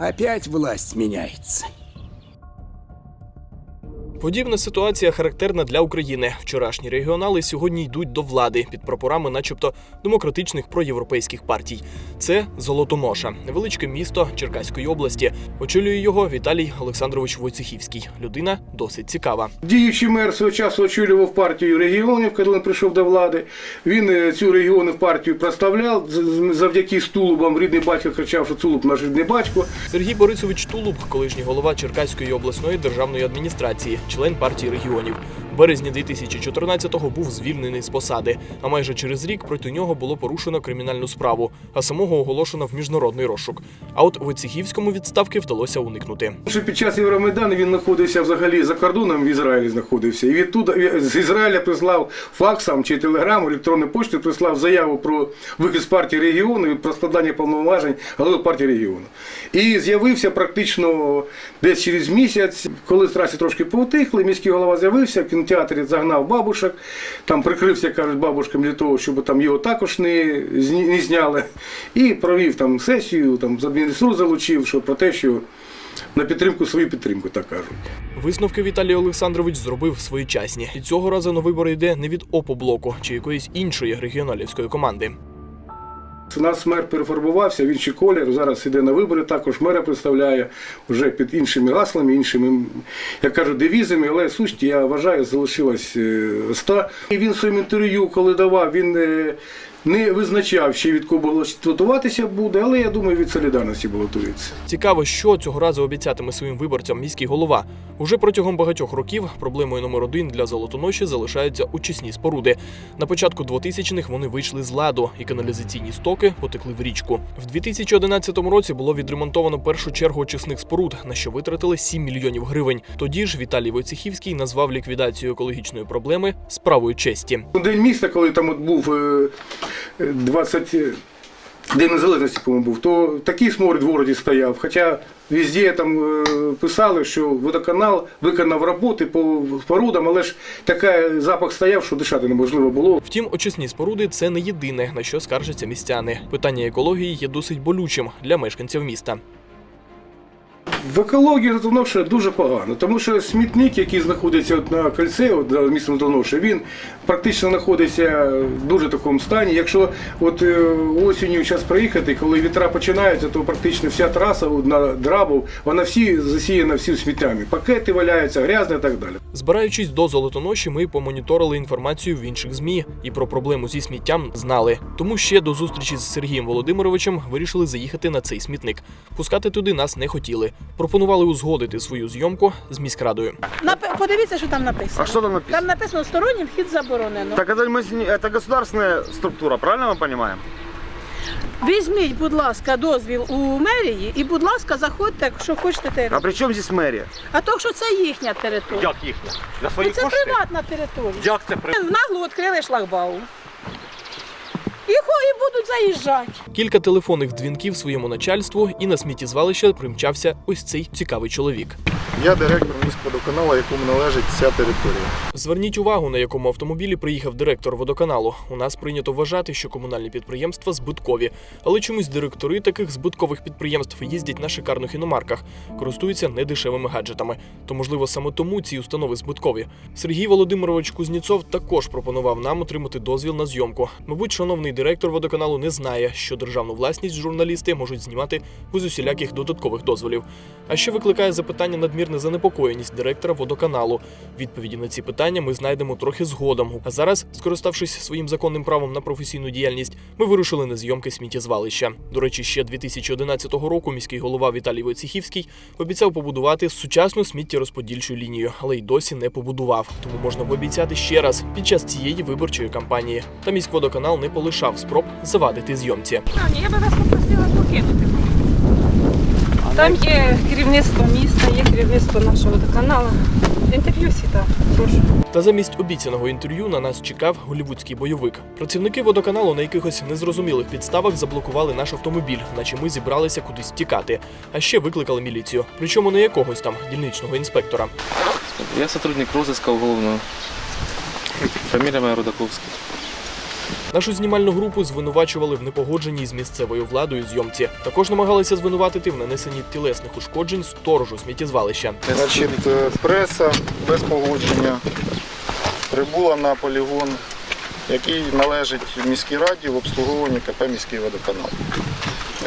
Опять власть меняется. Подібна ситуація характерна для України. Вчорашні регіонали сьогодні йдуть до влади під прапорами, начебто демократичних проєвропейських партій. Це Золотоноша, невеличке місто Черкаської області. Очолює його Віталій Олександрович Войцехівський. Людина досить цікава. Діючий мер свого часу очолював партію регіонів, коли він прийшов до влади. Він е, цю регіонну партію проставляв завдяки стулубам. Рідний батько кричав, що Цулуб наш рідний батько. Сергій Борисович Тулуб, колишній голова Черкаської обласної державної адміністрації, член партії регіонів. Березні 2014-го був звільнений з посади. А майже через рік проти нього було порушено кримінальну справу, а самого оголошено в міжнародний розшук. А от Войцехівському відставки вдалося уникнути. Що під час Євромайдану він знаходився взагалі за кордоном в Ізраїлі знаходився. І відтуда з Ізраїля прислав факсом чи телеграму, електронною поштою прислав заяву про вихід з партії регіону і про складання повноважень голови партії регіону. І з'явився практично десь через місяць, коли страсті трошки поутихли, міський голова з'явився, в кінотеатрі загнав бабушок, там прикрився, кажуть, бабушкам для того, щоб там його також не, не зняли. І провів там сесію, там з адміністру залучив, що про те, що на підтримку свою підтримку, так кажуть. Висновки Віталій Олександрович зробив своєчасні. І цього разу на вибори йде не від опоблоку чи якоїсь іншої регіоналівської команди. Нас мер перефарбувався, в інший колір, зараз іде на вибори, також мера представляє вже під іншими гаслами, іншими, як кажуть, девізами, але суть, я вважаю, залишилась е, ста. І він в своєму інтерв'ю, коли давав, він е, не визначав, ще від кого балотуватися буде, але я думаю, від солідарності балотується. Цікаво, що цього разу обіцятиме своїм виборцям міський голова. Уже протягом багатьох років проблемою номер один для золотоноші залишаються очисні споруди. На початку 2000-х вони вийшли з ладу, і каналізаційні стоки потекли в річку. В 2011 році було відремонтовано першу чергу очисних споруд, на що витратили 7 мільйонів гривень. Тоді ж Віталій Войцехівський назвав ліквідацію екологічної проблеми справою честі. День міста, коли там от був е, 20... День Незалежності, по-моєму, був, то такий сморід в городі стояв. Хоча везде там е, писали, що водоканал виконав роботи по спорудам, але ж такий запах стояв, що дишати неможливо було. Втім, очисні споруди це не єдине, на що скаржаться містяни. Питання екології є досить болючим для мешканців міста. В екології Затоноша дуже погано, тому що смітник, який знаходиться от на кольце, от за містом Затоноша, він практично знаходиться в дуже такому стані. Якщо от е, осінню час приїхати, коли вітра починаються, то практично вся траса на драбу, вона всі засіяна всім сміттями. Пакети валяються, грязне і так далі. Збираючись до золотоноші, ми помоніторили інформацію в інших змі і про проблему зі сміттям знали. Тому ще до зустрічі з Сергієм Володимировичем вирішили заїхати на цей смітник. Пускати туди нас не хотіли Пропонували узгодити свою зйомку з міськрадою. Нап- Подивіться, що там написано. А что там написано? Там написано стороннім вхід заборонено. Так это, мы, с ней- это государственная структура, правильно мы понимаем? Візьміть, будь ласка, дозвіл у мерії і, будь ласка, заходьте, якщо хочете А територію. при чем здесь мэрия? А то, що це їхня територія. Як їхня? На Ну, свої це кошти? приватна територія. Як це при... В наглу відкрили шлагбаум. І, будуть заїжджати. Кілька телефонних дзвінків своєму начальству, і на сміттєзвалище примчався ось цей цікавий чоловік. Я директор міськводоканалу, якому належить ця територія. Зверніть увагу, на якому автомобілі приїхав директор водоканалу. У нас прийнято вважати, що комунальні підприємства збиткові, але чомусь директори таких збиткових підприємств їздять на шикарних іномарках, користуються недешевими гаджетами. То, можливо, саме тому ці установи збиткові. Сергій Володимирович Кузніцов також пропонував нам отримати дозвіл на зйомку. Мабуть, шановний директор водоканалу не знає, що державну власність журналісти можуть знімати без усіляких додаткових дозволів. А ще викликає запитання надмірна занепокоєність директора водоканалу. Відповіді на ці питання ми знайдемо трохи згодом. А зараз, скориставшись своїм законним правом на професійну діяльність, ми вирушили на зйомки сміттєзвалища. До речі, ще 2011 року міський голова Віталій Войцехівський обіцяв побудувати сучасну сміттєрозподільчу лінію, але й досі не побудував. Тому можна пообіцяти ще раз під час цієї виборчої кампанії. Та міськводоканал не полишав спроб завадити зйомці. Я би вас попросила покинути. Там є керівництво міста, є керівництво нашого водоканалу. Інтерв'ю всі так. Прошу. Та замість обіцяного інтерв'ю на нас чекав голівудський бойовик. Працівники водоканалу на якихось незрозумілих підставах заблокували наш автомобіль, наче ми зібралися кудись тікати. А ще викликали міліцію. Причому не якогось там дільничного інспектора. Я сотрудник розыска уголовного. Фамилия моя Рудаковский. Нашу знімальну групу звинувачували в непогодженні з місцевою владою зйомці. Також намагалися звинуватити в нанесенні тілесних ушкоджень сторожу сміттєзвалища. Значить, е, преса без погодження прибула на полігон, який належить міській раді в обслуговуванні КП міський водоканал.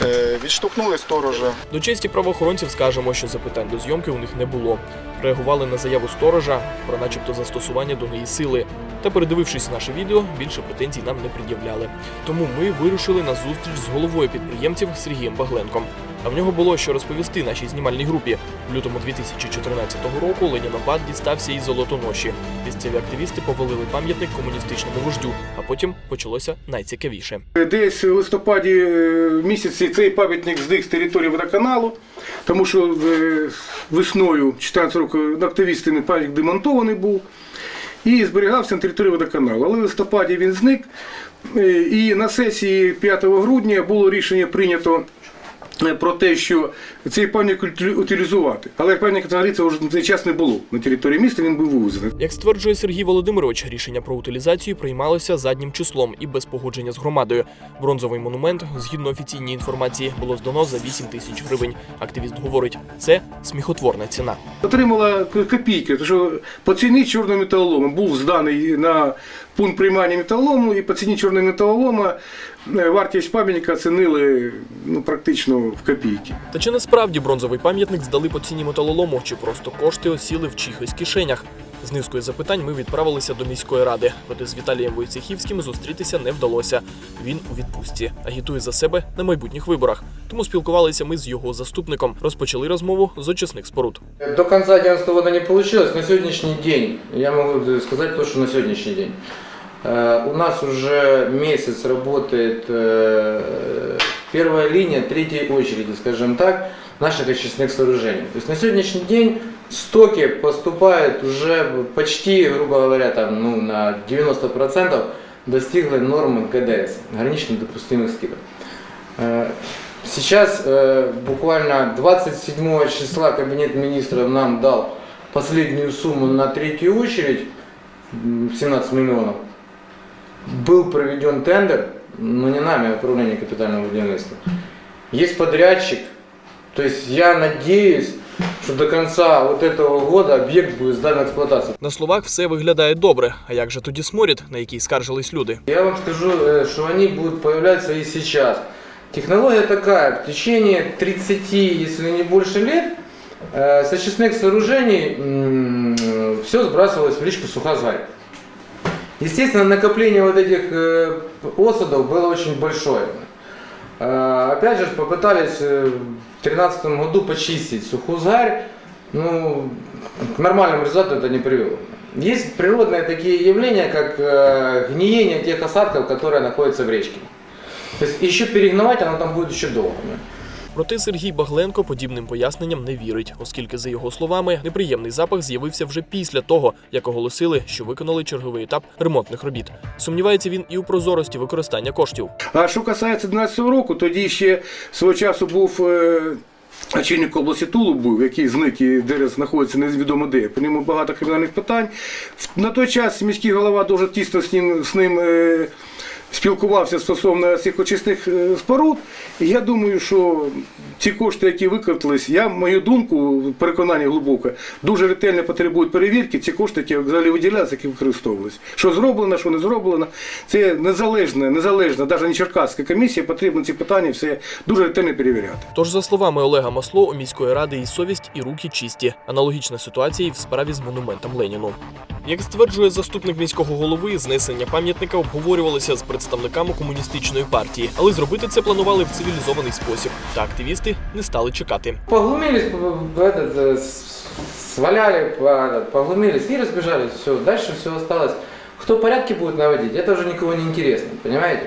Е, Відштовхнули сторожа. До честі правоохоронців скажемо, що запитань до зйомки у них не було. Реагували на заяву сторожа про, начебто, застосування до неї сили. Та передивившись наше відео, більше претензій нам не пред'являли. Тому ми вирушили на зустріч з головою підприємців Сергієм Багленком. А в нього було що розповісти нашій знімальній групі. В лютому 2014 року Ленінобад дістався із золотоноші. Місцеві активісти повалили пам'ятник комуністичному вождю, а потім почалося найцікавіше. Десь в листопаді е, місяці цей пам'ятник зник з території водоканалу, тому що е, весною 14 року активістами пам'ятник демонтований був і зберігався на території водоканалу. Але в листопаді він зник. е, І на сесії 5 грудня було рішення прийнято. Е, Про те, що цей пам'ятник утилізувати. Але пам'ятник взагалі це вже на цей час не було. На території міста він був вивезений. Як стверджує Сергій Володимирович, рішення про утилізацію приймалося заднім числом і без погодження з громадою. Бронзовий монумент, згідно офіційній інформації, було здано за 8 тисяч гривень. Активіст говорить, це сміхотворна ціна. Отримала копійки, тому що по ціні чорного металолому був зданий на пункт приймання металолому, і по ціні чорного металолома е, вартість пам'ятника оцінили ну, практично в копійки. Та чи насправді бронзовий пам'ятник здали по ціні металолому, чи просто кошти осіли в чихось кишенях? З низкою запитань ми відправилися до міської ради, проте з Віталієм Войцехівським зустрітися не вдалося. Він у відпустці, агітує за себе на майбутніх виборах. Тому спілкувалися ми з його заступником. Розпочали розмову з очисних споруд. До конца 2011 года не получилось. На сегодняшний день, я могу сказать то, что на сегодняшний день, э, у нас уже месяц работает э, первая линия третьей очереди, скажем так, наших очистных сооружений. То есть на сегодняшний день стоки поступают уже почти, грубо говоря, там, ну, на 90% достигли нормы ГДС, гранично допустимых скидок. Э, Сейчас э, буквально 27 числа Кабинет министров нам дал последнюю сумму на третью очередь, м, 17 миллионов. Был проведен тендер, но не нами, а управление капитального будівництва. Есть подрядчик, то есть я надеюсь, что до конца вот этого года объект будет сдан в эксплуатацию. На словах все виглядає добре. А як же тоді сморід, на який скаржились люди? Я вам скажу, э, что они будут появляться и сейчас. Технология такая, в течение 30, если не больше лет, э, с очистных сооружений все сбрасывалось в речку Сухозарь. Естественно, накопление вот этих э, осадов было очень большое. Э, Опять же, попытались э, в 2013 году почистить Сухозарь, ну, к нормальному результату это не привело. Есть природные такие явления, как э, гниение тех осадков, которые находятся в речке. То есть еще перегнивать оно там будет еще долго. Проте Сергій Багленко подібним поясненням не вірить, оскільки, за його словами, неприємний запах з'явився вже після того, як оголосили, що виконали черговий етап ремонтних робіт. Сумнівається він і у прозорості використання коштів. А що касається 12 року, тоді ще свого часу був. е, Очільник області Тулуб був, який зник і де знаходиться невідомо де. По ньому багато кримінальних питань. На той час міський голова дуже тісно з ним, з ним е, спілкувався стосовно цих очисних е, споруд. І я думаю, що ці кошти, які використались, я мою думку, переконання глибоке, дуже ретельно потребують перевірки. Ці кошти, які взагалі виділялися, які використовувалися. Що зроблено, що не зроблено. Це незалежна, незалежна, навіть не Черкаська комісія, потрібно ці питання все дуже ретельно перевіряти. Тож, за словами Олега Масло, у міської ради і совість, і руки чисті. Аналогічна ситуація і в справі з монументом Леніну. Як стверджує заступник міського голови, знесення пам'ятника обговорювалося з представниками комуністичної партії, але зробити це планували в цивілізований спосіб. Та активісти не стали чекати. Поглумились, п- п- этот, э, с- сваляли, по- этот, поглумились и разбежались. Все, дальше все осталось. Кто порядки будет наводить, это уже никого не интересно, понимаете?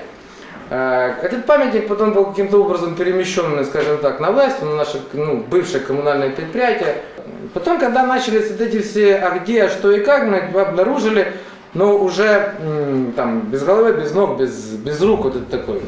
Э, Этот памятник потом был каким-то образом перемещен, скажем так, на власть, на наше ну, бывшее коммунальное предприятие. Потом, когда начались вот эти все, а где, а что и как, мы обнаружили, но уже м, там без головы, без ног, без, без рук, вот это такой.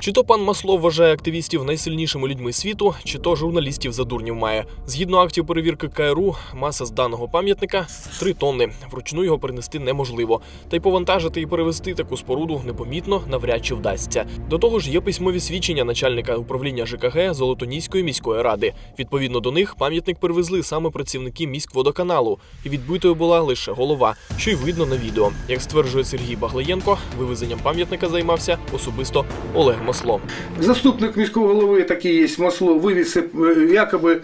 Чи то пан Маслов вважає активістів найсильнішими людьми світу, чи то журналістів за дурнів має. Згідно актів перевірки КРУ, маса з даного пам'ятника 3 тонни. Вручну його перенести неможливо. Та й повантажити і перевести таку споруду непомітно навряд чи вдасться. До того ж, є письмові свідчення начальника управління ЖКГ Золотоніської міської ради. Відповідно до них, пам'ятник перевезли саме працівники міськводоканалу, і відбитою була лише голова, що й видно на відео. Як стверджує Сергій Баглаєнко, вивезенням пам'ятника займався особисто Олег Масло. Заступник міського голови такий є масло, вивіз е, якоби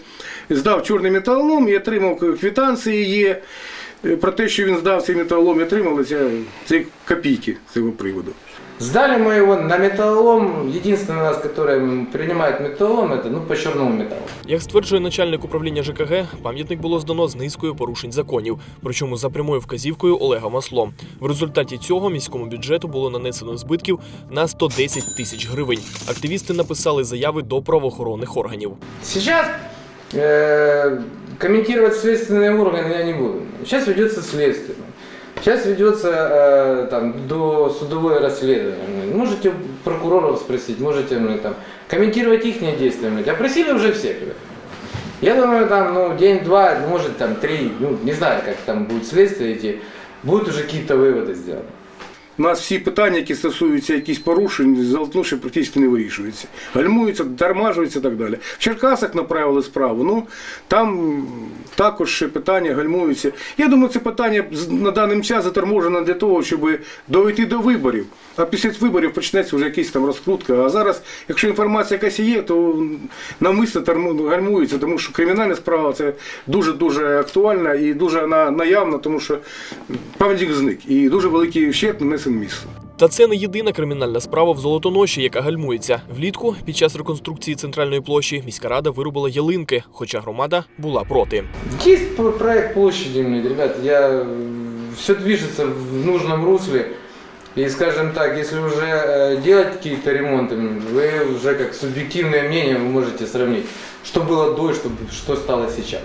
здав чорний металолом і отримав квитанції є. е, Про те, що він здав цей металолом і отримали це копійки з цього приводу. Сдали мы его на металлолом. Единственный у нас, который принимает металлолом, это ну, по черному металлу. Як стверджує начальник управління ЖКГ, пам'ятник було здано з низкою порушень законів, причому за прямою вказівкою Олега Масло. В результаті цього міському бюджету було нанесено збитків на 110 тисяч гривень. Активісти написали заяви до правоохоронних органів. Сейчас э, комментировать следственные органы я не буду. Сейчас ведется следствие. Сейчас ведется э, там, до судовое расследование. Можете прокуроров спросить, можете ну, там, комментировать их действия. блядь. Опросили уже всех. Я думаю, там, ну, день-два, может, там, три, ну, не знаю, как там будет следствие идти, будут уже какие-то выводы сделаны. У нас всі питання, які стосуються якихось порушень, золотноші практично не вирішуються. Гальмуються, тормажуються і так далі. В Черкасах направили справу. Ну там також ще питання гальмуються. Я думаю, це питання на даний час заторможено для того, щоб дойти до виборів. А після виборів почнеться вже якась там розкрутка. А зараз, якщо інформація якась є, то навмисно гальмується, тому що кримінальна справа це дуже дуже актуальна і дуже наявна, тому що пам'ятник зник і дуже великий ущерб нанесений місту. Та це не єдина кримінальна справа в Золотоноші, яка гальмується. Влітку під час реконструкції центральної площі міська рада вирубила ялинки, хоча громада була проти. Есть про- проект площади, блин, ребят, я все движется в нужном русле. И скажем так, если уже э, делать какие-то ремонты, блин, вы уже как субъективное мнение вы можете сравнить, что было до и что, что стало сейчас.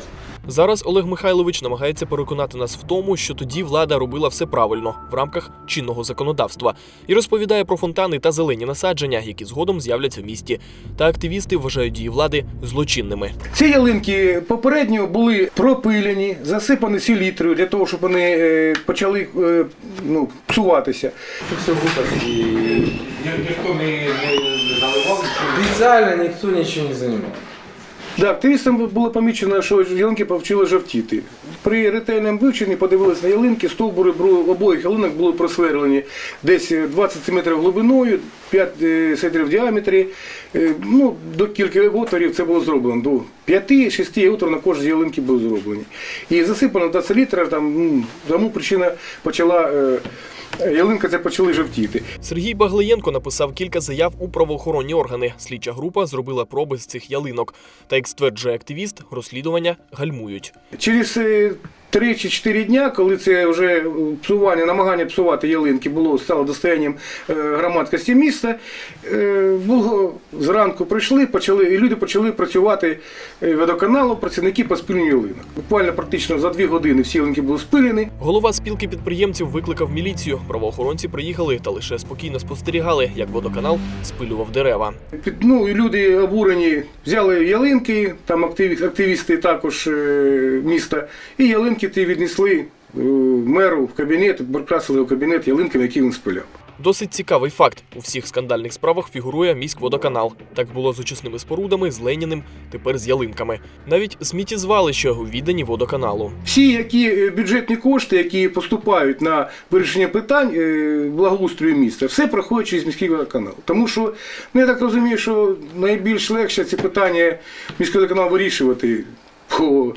Зараз Олег Михайлович намагається переконати нас в тому, що тоді влада робила все правильно в рамках чинного законодавства, і розповідає про фонтани та зелені насадження, які згодом з'являться в місті. Та активісти вважають дії влади злочинними. Ці ялинки попередньо були пропилені, засипані селітрою для того, щоб вони е, почали е, ну, псуватися. Все глупости. Специально никто ничего не занимал. Да, активістам було помічено, що ялинки почали жовтіти. При ретельному вивченні подивилися на ялинки, стовбури обоїх ялинок були просверлені десь 20 см глибиною, 5 см в діаметрі. Е, Ну, до кілька отворів це було зроблено. До 5-6 отворів на кожній ялинці були зроблені. І засипано до селітра, тому причина почала. Е, Ялинка це почали жовтіти. Сергій Баглиєнко написав кілька заяв у правоохоронні органи. Слідча група зробила проби з цих ялинок. Та як стверджує активіст, розслідування гальмують. Через е, три чи чотири дня, коли це вже псування, намагання псувати ялинки було стало достоянням е, громадськості міста, е, було зранку прийшли, почали, і люди почали працювати е, водоканалу, працівники по спиленню ялинок. Буквально практично за дві години всі ялинки були спилені. Голова спілки підприємців викликав міліцію. Правоохоронці приїхали та лише спокійно спостерігали, як водоканал спилював дерева. Ну, і люди обурені взяли ялинки, там активісти також міста, і ялинки ті віднесли е, меру в кабінет, прикрасили в кабінет ялинками, які він спиляв. Досить цікавий факт: у всіх скандальних справах фігурує міськводоканал. Так було з очисними спорудами, з Леніним, тепер з ялинками. Навіть сміттєзвалища у віддані водоканалу. Всі які е, бюджетні кошти, які поступають на вирішення питань е, благоустрою міста, все проходить через міський водоканал. Тому що ну, я так розумію, що найбільш легше ці питання міський водоканал вирішувати по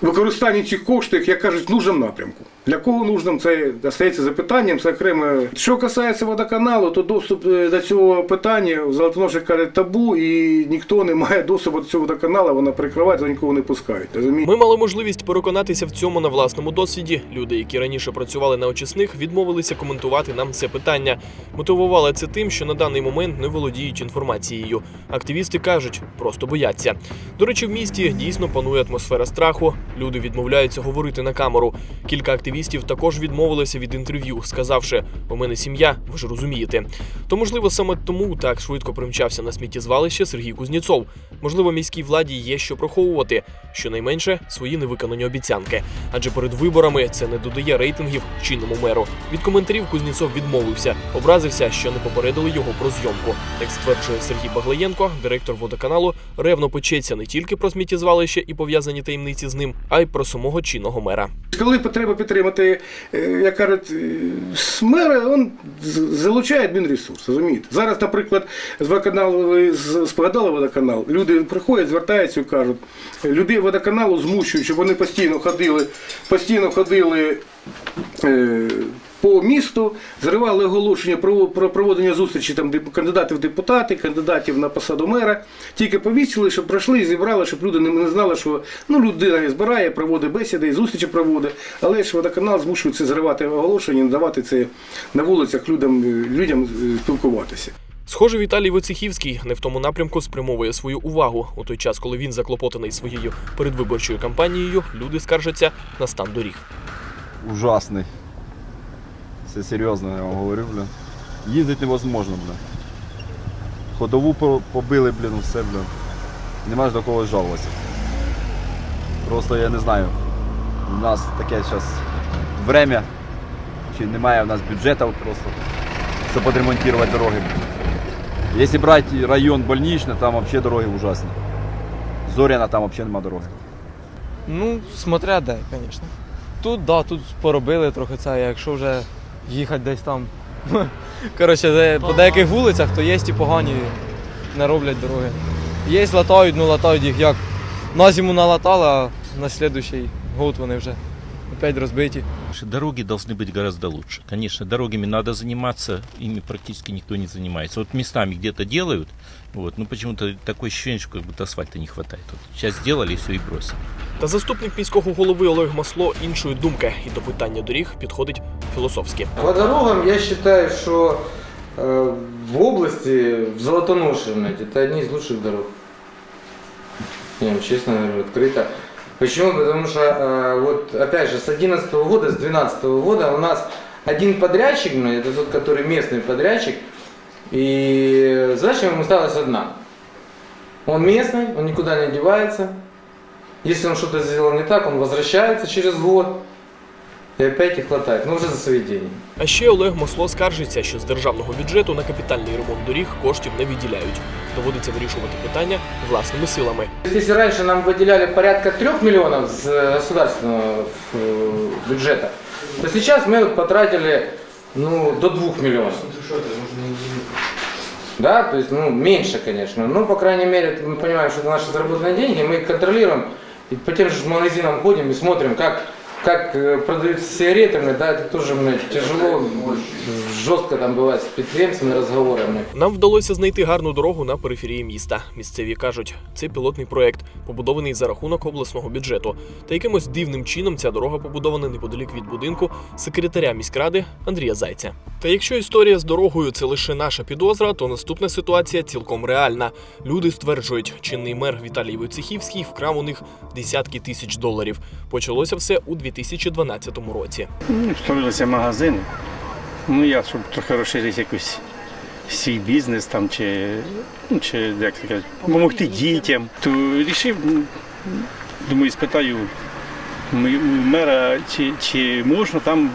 використанню цих коштів, як кажуть, в нужному напрямку. Для кого нужним, це остається запитанням, це окремо. Що касається водоканалу, то доступ е, до цього питання в Золотоноші кажуть табу, і ніхто не має доступу до цього водоканалу, вона прикриває, то нікого не пускають. Ми мали можливість переконатися в цьому на власному досвіді. Люди, які раніше працювали на очисних, відмовилися коментувати нам це питання. Мотивували це тим, що на даний момент не володіють інформацією. Активісти кажуть, просто бояться. До речі, в місті дійсно панує атмосфера страху. Люди відмовляються говорити на камеру. Кілька активістів також відмовилися від інтерв'ю, сказавши: у мене сім'я, ви ж розумієте. То можливо саме тому так швидко примчався на сміттєзвалище Сергій Кузніцов. Можливо, міській владі є що приховувати, щонайменше свої невиконані обіцянки. Адже перед виборами це не додає рейтингів чинному меру. Від коментарів Кузніцов відмовився, образився, що не попередили його про зйомку. Як стверджує Сергій Баглаєнко, директор водоканалу, ревно печеться не тільки про сміттєзвалище і пов'язані таємниці з ним, а й про самого чинного мера. Коли потреба підтримати, е, як кажуть, е, з мера, він залучає адмінресурс, розумієте? Зараз, наприклад, з водоканалу, з- спогадали водоканал, люди приходять, звертаються і кажуть, людей водоканалу змушують, щоб вони постійно ходили, постійно ходили е, по місту, зривали оголошення про, про проводення зустрічі там, кандидатів в депутати, кандидатів на посаду мера. Тільки повісили, щоб пройшли і зібрали, щоб люди не, знали, що ну, людина збирає, проводить бесіди, і зустрічі проводить. Але ж водоканал змушує це зривати оголошення, не давати це на вулицях людям, людям спілкуватися. Схоже, Віталій Войцехівський не в тому напрямку спрямовує свою увагу. У той час, коли він заклопотаний своєю передвиборчою кампанією, люди скаржаться на стан доріг. ужасний. Це серйозно, я вам говорю, бля. Їздити невозможно, бля. Ходову побили, блін, все, бля. Нема ж до кого жалуватися. Просто я не знаю. У нас таке зараз время, чи немає у нас бюджету просто, щоб відремонтувати дороги. Якщо брати район больничний, там взагалі дороги ужасні. Зоряна там взагалі немає дороги. Ну, смотря де, звісно. Тут, да, тут поробили трохи це, якщо вже їхати десь там. Коротше, де- по деяких вулицях, то є і погані, не роблять дороги. Є, латають, ну латають їх як. На зиму налатали, а на слідуючий год вони вже опять розбиті. Наши дороги должны быть гораздо лучше. Конечно, дорогами надо заниматься, ими практически никто не занимается. Вот местами где-то делают, вот, но почему-то такое ощущение, что как будто асфальта не хватает. Вот сейчас сделали, все и бросили. Та заступник міського голови Олег Масло іншої думки і до питання доріг підходить філософськи. По дорогам я считаю, что э, в области, в Золотоноши, знаете, это одни из лучших дорог. Я вам честно говорю, открыто. Почему? Потому что, э, вот, опять же, с 2011 года, с 2012 года у нас один подрядчик, ну, это тот, который местный подрядчик, и задача ему осталась одна. Он местный, он никуда не девается. Если он что-то сделал не так, он возвращается через год и опять их хватает, но уже за свои деньги. А ще Олег Масло скаржиться, що з державного бюджету на капітальний ремонт доріг коштів не виділяють. Доводиться вирішувати питання власними силами. Если раньше нам выделяли порядка 3 миллионов с э, государственного э, бюджета, то сейчас мы вот потратили ну, до 2 миллионов. Да, то есть, ну, меньше, конечно. Но, по крайней мере, мы понимаем, что это наши заработанные деньги, мы их контролируем. И по тем же магазинам ходим и смотрим, как, как э, продаются с сигаретами, да, это тоже мне тяжело, жестко там бывает с предприемцами разговорами. Нам вдалося знайти гарну дорогу на периферії міста. Місцеві кажуть, це пілотний проект, побудований за рахунок обласного бюджету. Та якимось дивним чином ця дорога побудована неподалік від будинку секретаря міськради Андрія Зайця. Та якщо історія з дорогою це лише наша підозра, то наступна ситуація цілком реальна. Люди стверджують, чинний мер Віталій Войцехівський вкрав у них десятки тисяч доларів. Почалося все у 2012 році. Ну, створилися магазини. Ну, я, щоб трохи розширити якийсь свій бізнес там, чи, ну, чи як сказати, допомогти дітям, то вирішив, ну, думаю, спитаю мера, чи, чи можна там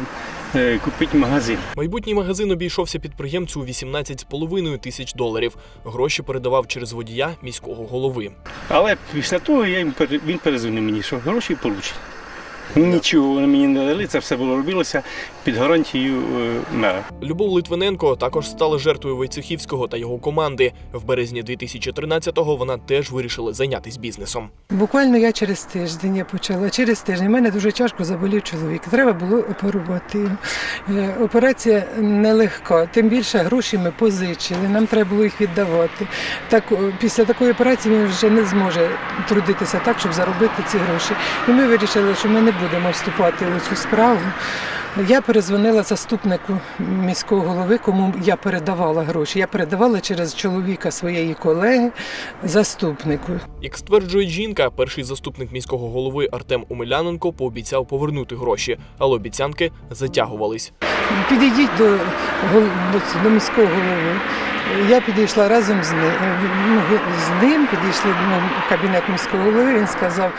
е, купити магазин. Майбутній магазин обійшовся підприємцю у 18,5 тисяч доларів. Гроші передавав через водія міського голови. Але після того я їм він перезвонив мені, що гроші получить. Нічого вони мені не дали, це все було робилося під гарантією е, мера. Любов Литвиненко також стала жертвою Войцехівського та його команди. В березні 2013-го вона теж вирішила зайнятися бізнесом. Буквально я через тиждень я почала. Через тиждень У мене дуже тяжко заболів чоловік. Треба було оперувати. Е, Операція нелегка, тим більше гроші ми позичили, нам треба було їх віддавати. Так, після такої операції він вже не зможе трудитися так, щоб заробити ці гроші. І ми вирішили, що ми не будемо вступати у цю справу. Я перезвонила заступнику міського голови, кому я передавала гроші. Я передавала через чоловіка своєї колеги заступнику. Як стверджує жінка, перший заступник міського голови Артем Омеляненко пообіцяв повернути гроші, але обіцянки затягувались. Підійдіть до, до міського голови. Я підійшла разом з ним, ну, з ним підійшли в кабінет міського голови. Він сказав: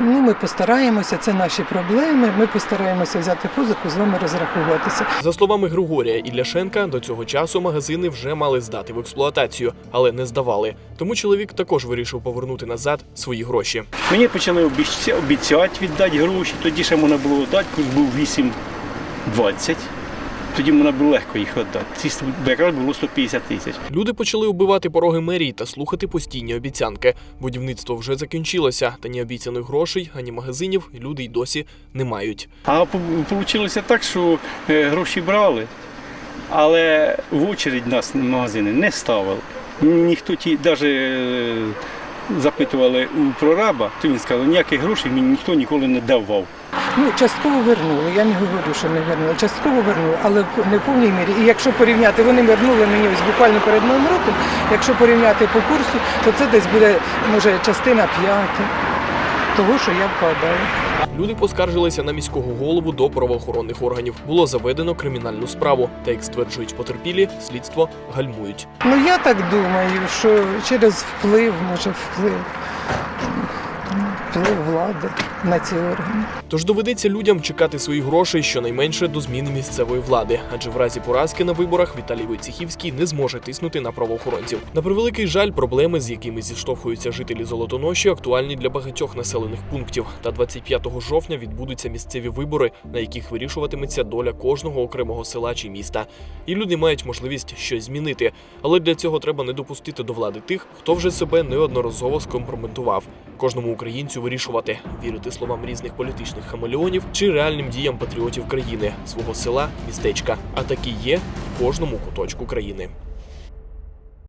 ну ми постараємося, це наші проблеми. Ми постараємося взяти позику, з вами розрахуватися. За словами Григорія Ілляшенка, до цього часу магазини вже мали здати в експлуатацію, але не здавали. Тому чоловік також вирішив повернути назад свої гроші. Мені почали обіця- обіцяти віддати гроші, тоді ще можна було дати, курс був 8,20. Тоді можна було легко їх віддати. Ці якраз було 150 тисяч. Люди почали убивати пороги мерії та слухати постійні обіцянки. Будівництво вже закінчилося, та ні обіцяних грошей, ані магазинів люди й досі не мають. А вийшло так, що е, гроші брали, але в очередь нас магазини не ставили. Ніхто ті навіть запитували у прораба, то він сказав, ніяких грошей мені ніхто ніколи не давав. Ну, частково вернули. Я не говорю, що не вернули. Частково вернули, але не в повній мірі. І якщо порівняти, вони вернули мені ось буквально перед новим роком. Якщо порівняти по курсу, то це десь буде може частина п'ята того, що я вкладаю. Люди поскаржилися на міського голову до правоохоронних органів. Було заведено кримінальну справу. Та як стверджують потерпілі, слідство гальмують. Ну я так думаю, що через вплив, може вплив, вплив влади на ці органи. Тож доведеться людям чекати своїх грошей щонайменше до зміни місцевої влади, адже в разі поразки на виборах Віталій Войцехівський не зможе тиснути на правоохоронців. На превеликий жаль, проблеми, з якими зіштовхуються жителі Золотоноші, актуальні для багатьох населених пунктів. Та 25 жовтня відбудуться місцеві вибори, на яких вирішуватиметься доля кожного окремого села чи міста. І люди мають можливість щось змінити. Але для цього треба не допустити до влади тих, хто вже себе неодноразово скомпрометував. Кожному українцю вирішувати, вірити словам різних політичних хамелеонів чи реальним діям патріотів країни, свого села, містечка. А такі є в кожному куточку країни.